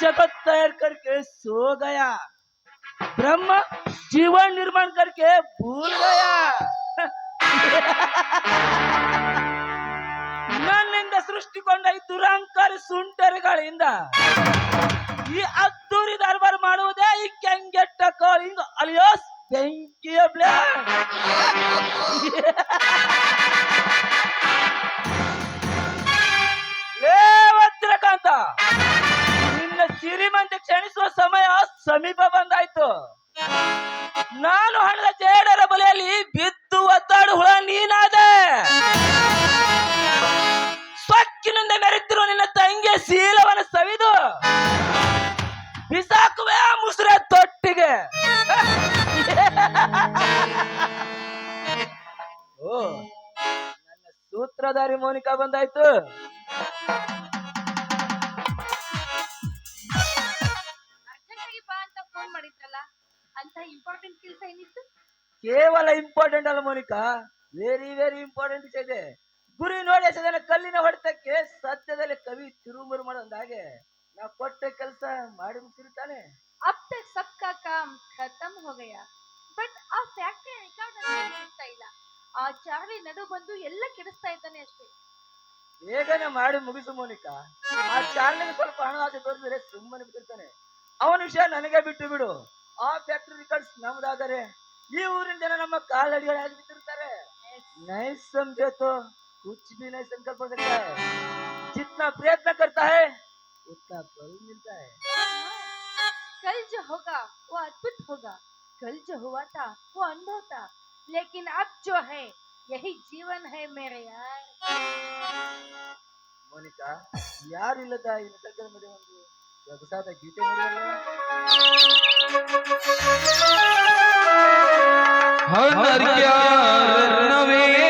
जगत तैयार करके सो गया ब्रह्म जीवन निर्माण करके भूल गया ನನ್ನಿಂದ ಸೃಷ್ಟಿಕೊಂಡ ಈ ದುರಂಕಾರ ಸುಂಟರಿಗಳಿಂದ ಈ ಅದ್ದೂರಿ ನಾನು ಹಣದ ಜೇಡರ ಬಲೆಯಲ್ಲಿ ಬಿದ್ದು ಒದ್ದಾಡು ಹುಳ, ನೀನಾದೆ. ಸೊಕ್ಕಿನಿಂದ ಮೆರೆತಿರುವ ನಿನ್ನ ತಂಗಿಯ ಶೀಲವನ್ನು ಸವಿದು ಬಿಸಾಕುವೆ ಆ ಮುಸುರೆ ತೊಟ್ಟಿಗೆ. ಓ, ನನ್ನ ಸೂತ್ರಧಾರಿ ಮೋನಿಕಾ ಬಂದಾಯ್ತು. ಇಂಪಾರ್ಟೆಂಟ್ ಕೆಲಸ ಏನಿತ್ತು? ಕೇವಲ ಇಂಪಾರ್ಟೆಂಟ್ ಅಲ್ಲ ಮೋನಿಕಾ. ವೆರಿ ವೆರಿ ಇಂಪಾರ್ಟೆಂಟ್ ಇದೆ. ಗುರಿ ನೋಡಿ ಕಲ್ಲಿನ ಹೊಡೆತಕ್ಕೆ ಸತ್ಯದಲ್ಲಿ ಕವಿ ತಿರುಮುರು ಮಾಡೋದ್ ಹಾಗೆ. ನಾ ಕೊಟ್ಟ ಕೆಲಸ ಮಾಡಿ ಮುಗಿಸಿರ್ತಾನೆ ಅಪ್ ಸಕ್ಕ ಕಾಮ್ ಖತಮ್ ಹೋಗಯ್ಯ ಬಟ್ ಆ ಫ್ಯಾಕ್ಟರಿ ರೆಕಾರ್ಡ್ ಅಂತ ಇಲ್ಲ. ಆ ಚಾರ್ಲಿ ನಡು ಬಂದು ಎಲ್ಲ ಕೆಡಿಸ್ತಾ ಇದ್ದಾನೆ ಅಷ್ಟೇ. ಬೇಗನೆ ಮಾಡಿ ಮುಗಿಸು ಮೋನಿಕಾ. ಆ ಚಾರ್ಲಿ ಸ್ವಲ್ಪ ಹಣ ಆಸೆ ತೋರಿಸಿದ್ರೆ ಸುಮ್ಮನೆ ಬಿಟ್ಟಿರ್ತಾನೆ. ಅವನ ವಿಷಯ ನನಗೆ ಬಿಟ್ಟು ಬಿಡು. ಆ ನಮ್ದಾದರೆ ಈ ಊರಿನ ಜನ ನಮ್ಮ ಕಾಲಡಿಗಳಾಗಿ ಬಿಟ್ಟಿರ್ತಾರೆ ನೈಸ್ समझे तो कुछ भी नहीं संकल्प हो सकता है जितना प्रयत्न करता है उतना फल मिलता है कल जो होगा वो अद्भुत होगा कल जो हुआ था वो अनुभव था लेकिन अब जो है यही जीवन है मेरे यार ಮೋನಿಕಾ ಯಾರಿಲ್ಲದ ಈ ನಿಸರ್ಗದ ಮಧ್ಯೆ ಒಂದು ಸೊಗಸಾದ ಗೀತೆ ನೋಡಿದಲ್ಲ ಹನರ್ಯಾರನ್ನವೇ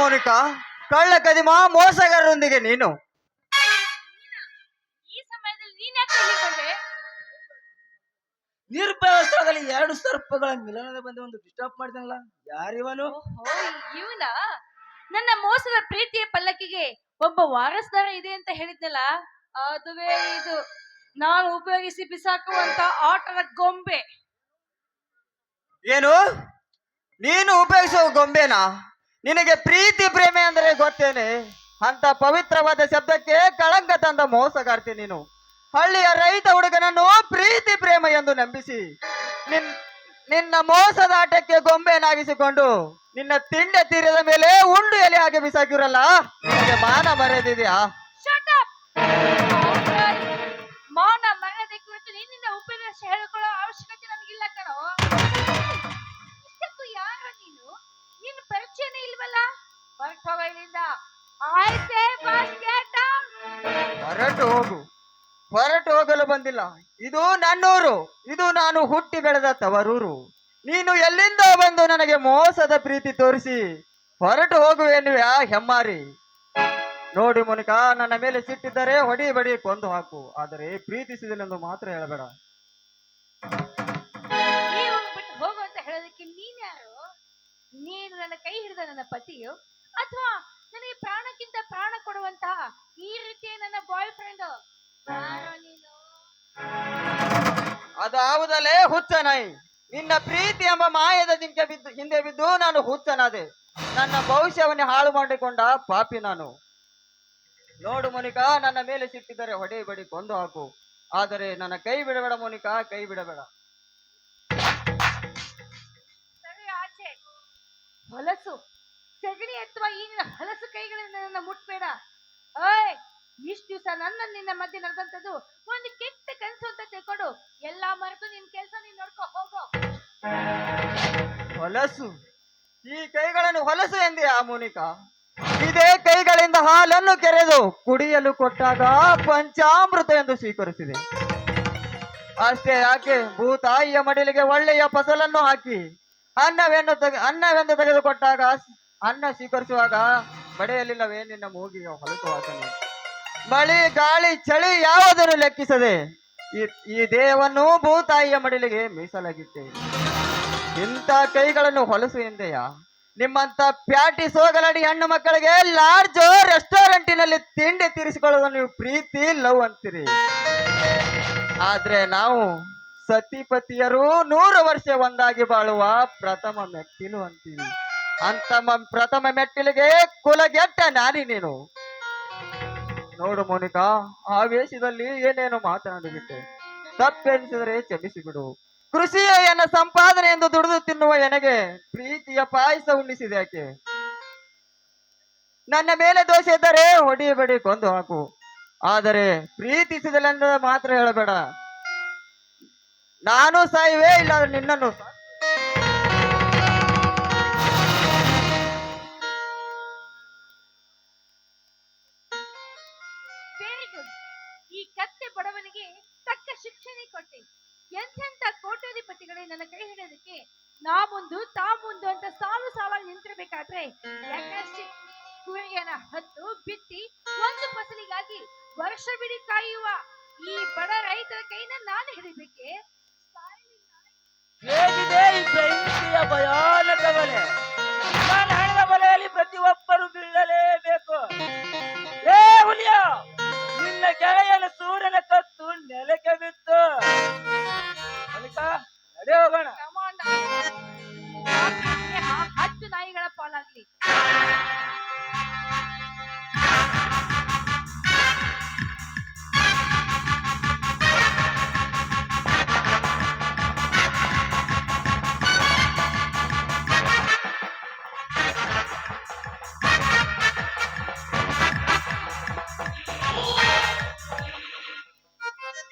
ಮೋನಿಕಾ ಕಳ್ಳ ಕದಿಮ ಮೋಸಗಾರರೊಂದಿಗೆ ನೀನು ನಿರ್ಭಯವಸ್ಥಳದಲ್ಲಿ ಎರಡು ಸರ್ಪಗಳ ಮಿಲನದ ಬಂದು ಒಂದು ಡಿಸ್ಟರ್ಬ್ ಮಾಡಿದನಲ್ಲ ಯಾರಿವನು ಇವನ? ನನ್ನ ಮೋಸದ ಪ್ರೀತಿಯ ಪಲ್ಲಕ್ಕಿಗೆ ಒಬ್ಬ ವಾರಸ್ದಾರ ಇದೆ ಅಂತ ಹೇಳಿದ್ನಲ್ಲ? ಅದುವೇ ಇದು. ನಾನು ಉಪಯೋಗಿಸಿ ಬಿಸಾಕುವಂತ ಆಟದ ಗೊಂಬೆ. ಏನು? ನೀನು ಉಪಯೋಗಿಸುವ ಗೊಂಬೆನಾ? ನಿನಗೆ ಪ್ರೀತಿ ಪ್ರೇಮೆ ಅಂದ್ರೆ ಗೊತ್ತೇನೆ. ಅಂತ ಪವಿತ್ರವಾದ ಶಬ್ದಕ್ಕೆ ಕಳಂಕ ತಂದ ಮೋಸಗಾರ್ತಿ ನೀನು. ಹಳ್ಳಿಯ ರೈತ ಹುಡುಗನನ್ನು ಪ್ರೀತಿ ಪ್ರೇಮ ಎಂದು ನಂಬಿಸಿ ನಿನ್ ನಿನ್ನ ಮೋಸದ ಆಟಕ್ಕೆ ಗೊಂಬೆನಾಗಿಸಿಕೊಂಡು ನಿನ್ನ ತಿಂಡೆ ತೀರದ ಮೇಲೆ ಉಂಡು ಎಲೆ ಹಾಗೆ ಬಿಸಾಕಿರಲ್ಲ ನಿನಗೆ ಮಾನ ಮರೆದಿದೆಯಾ! ಮೌನ ಮರ್ಯಾದೆ ಕುರಿತು ನಿನ್ನಿಂದ ಉಪದೇಶ ಹೇಳಿಕೊಳ್ಳೋ ಅವಶ್ಯಕತೆ ನನಗಿಲ್ಲ ಕಣೋ. ಇಷ್ಟಕ್ಕೂ ಯಾರ ನೀನು? ನಿನ್ನ ಪರಿಚಯನೇ ಇಲ್ವಲ್ಲ? ಹೊರಟು ಹೋಗೋ ಇಲ್ಲಿಂದ. ಆಯ್ತೇ. ಹೊರಟು ಹೋಗು. ಹೊರಟು ಹೋಗಲು ಬಂದಿಲ್ಲ. ಇದು ನನ್ನೂರು, ಇದು ನಾನು ಹುಟ್ಟಿ ಬೆಳೆದ ತವರೂರು. ನೀನು ಎಲ್ಲಿಂದ ಬಂದು ನನಗೆ ಮೋಸದ ಪ್ರೀತಿ ತೋರಿಸಿ, ಹೊರಟು ಹೋಗುವೆನ್ನುವ್ಯಾ ಹೆಮ್ಮಾರಿ. ನೋಡಿ ಮುನಿಕ, ನನ್ನ ಮೇಲೆ ಸಿಟ್ಟಿದ್ದರೆ ಹೊಡಿ ಬಡಿ ಕೊಂದು ಹಾಕು, ಆದರೆ ಪ್ರೀತಿಸಿದನೆಂದು ಮಾತ್ರ ಹೇಳಬೇಡ. ಹೋಗು ಅಂತ ಹೇಳೋದಕ್ಕೆ ನೀನ್ಯಾರು ನೀನು ನನ್ನ ಕೈ ಹಿಡಿದ ನನ್ನ ಪತಿಯು? ಅಥವಾ ನನಗೆ ಪ್ರಾಣಕ್ಕಿಂತ ಪ್ರಾಣ ಕೊಡುವಂತಹ ಈ ರೀತಿಯ ನನ್ನ ಬಾಯ್ ಫ್ರೆಂಡ್ ಅದಾವುದಲೇ ಹುಚ್ಚ ನಿನ್ನ ಪ್ರೀತಿ ಎಂಬ ಮಾಯದ ಜಿಂಕೆ ಬಿದ್ದು, ಹಿಂದೆ ಬಿದ್ದು ನಾನು ಹುಚ್ಚನಾದೆ. ನನ್ನ ಭವಿಷ್ಯವನ್ನು ಹಾಳು ಮಾಡಿಕೊಂಡ ಪಾಪಿ ನಾನು. ನೋಡು ಮೋನಿಕಾ, ನನ್ನ ಮೇಲೆ ಸಿಟ್ಟಿದ್ದರೆ ಹೊಡೆ ಬಡಿ ಕೊಂದು ಹಾಕು. ಆದರೆ ನನ್ನ ಕೈ ಬಿಡಬೇಡ ಮೋನಿಕಾ, ಕೈ ಬಿಡಬೇಡ. ಹೊಲಸು. ಸಗಣಿ ಅಥವಾ ಈ ಹಲಸು ಕೈಗಳಿಂದ ನನ್ನ ಮುಟ್ಬೇಡ. ಇಷ್ಟು ದಿವಸ ನನ್ನ ನಿನ್ನ ಮಧ್ಯೆ ನಡೆದಂತದ್ದು ಒಂದು ಕೆಟ್ಟ ಕನಸು ಅಂತ ತಿಳ್ಕೊಂಡು. ಎಲ್ಲಾ ಮರೆತು ಕೆಲಸ ನೀನ್ ನೋಡ್ಕೊ, ಹೋಗೋ. ಹೊಲಸು. ಈ ಕೈಗಳನ್ನು ಹೊಲಸು ಎಂದೆ ಆ ಮೋನಿಕಾ? ಇದೇ ಕೈಗಳಿಂದ ಹಾಲನ್ನು ಕೆರೆದು ಕುಡಿಯಲು ಕೊಟ್ಟಾಗ ಪಂಚಾಮೃತ ಎಂದು ಸ್ವೀಕರಿಸಿದೆ. ಅಷ್ಟೇ ಯಾಕೆ? ಭೂತಾಯಿಯ ಮಡಿಲಿಗೆ ಒಳ್ಳೆಯ ಫಸಲನ್ನು ಹಾಕಿ, ಅನ್ನವೆಂದು ತೆಗೆ, ಅನ್ನವೆಂದು ತೆಗೆದುಕೊಟ್ಟಾಗ, ಅನ್ನ ಸ್ವೀಕರಿಸುವಾಗ ಬಡೆಯಲಿಲ್ಲವೇ ನಿನ್ನ ಮೂಗಿಗೆ ಹೊಲಸು ಮಳಿ, ಗಾಳಿ, ಚಳಿ ಯಾವುದನ್ನು ಲೆಕ್ಕಿಸದೆ ಈ ದೇಹವನ್ನು ಭೂತಾಯಿಯ ಮಡಿಲಿಗೆ ಮೀಸಲಾಗಿತ್ತೆ. ಇಂಥ ಕೈಗಳನ್ನು ಹೊಲಸು ಎಂದೆಯ? ನಿಮ್ಮಂತ ಪ್ಯಾಟಿ ಸೋಗಲಡಿ ಹೆಣ್ಣು ಮಕ್ಕಳಿಗೆ ಲಾರ್ಜ್ ರೆಸ್ಟೋರೆಂಟಿನಲ್ಲಿ ತಿಂಡಿ ತೀರಿಸಿಕೊಳ್ಳೋದನ್ನು ನೀವು ಪ್ರೀತಿ ಲವ್ ಅಂತೀರಿ. ಆದ್ರೆ ನಾವು ಸತಿಪತಿಯರು ನೂರು ವರ್ಷ ಒಂದಾಗಿ ಬಾಳುವ ಪ್ರಥಮ ಮೆಟ್ಟಿಲು ಅಂತೀವಿ. ಅಂತ ಪ್ರಥಮ ಮೆಟ್ಟಿಲಿಗೆ ಕುಲಗೆಟ್ಟ ನಾನಿ ನೀನು. ನೋಡು ಮೋನಿಕಾ ಆವೇಶದಲ್ಲಿ ಏನೇನು ಮಾತನಾಡಿಬಿಟ್ಟೆ ತಪ್ಪೆನಿಸಿದರೆ ಕ್ಷಮಿಸಿ ಬಿಡು ಕೃಷಿಯ ಎನ್ನ ಸಂಪಾದನೆ ಎಂದು ದುಡಿದು ತಿನ್ನುವ ಎನಗೆ ಪ್ರೀತಿಯ ಪಾಯಸ ಉಣ್ಣಿಸಿದೆ ಯಾಕೆ ನನ್ನ ಮೇಲೆ ದೋಷ ಇದ್ದರೆ ಹೊಡಿಯಬೇಡಿ, ಕೊಂದು ಹಾಕು. ಆದರೆ ಪ್ರೀತಿಸಿದಲೆಂದ ಮಾತ್ರ ಹೇಳಬೇಡ. ನಾನು ಸಾಯುವೆ ಇಲ್ಲ, ನಿನ್ನನ್ನು ಈ ಕತ್ತೆ ಬಡವನಿಗೆ ತಕ್ಕ ಶಿಕ್ಷಣೆ ಕೊಟ್ಟೆ. ಎಂಥೆಂಥ ಕೋಟ್ಯಾಧಿಪತಿಗಳೇ ನನ್ನ ಕೈ ಹಿಡಿಯೋದಕ್ಕೆ? ನಾ ಮುಂದು ತಾ ಮುಂದು ಅಂತ ಸಾಲು ಸಾಲಾಗಿ ನಿಂತಿರ್ಬೇಕಾದ್ರೆ ಕುರಿಯನ ಹತ್ತು, ಬಿತ್ತಿ, ಒಂದು ಫಸಲಿಗಾಗಿ ಬಿಡಿ ಕಾಯುವ ಈ ಬಡ ರೈತರ ಕೈನ ನಾನು ಹಿಡಿಬೇಕೆ?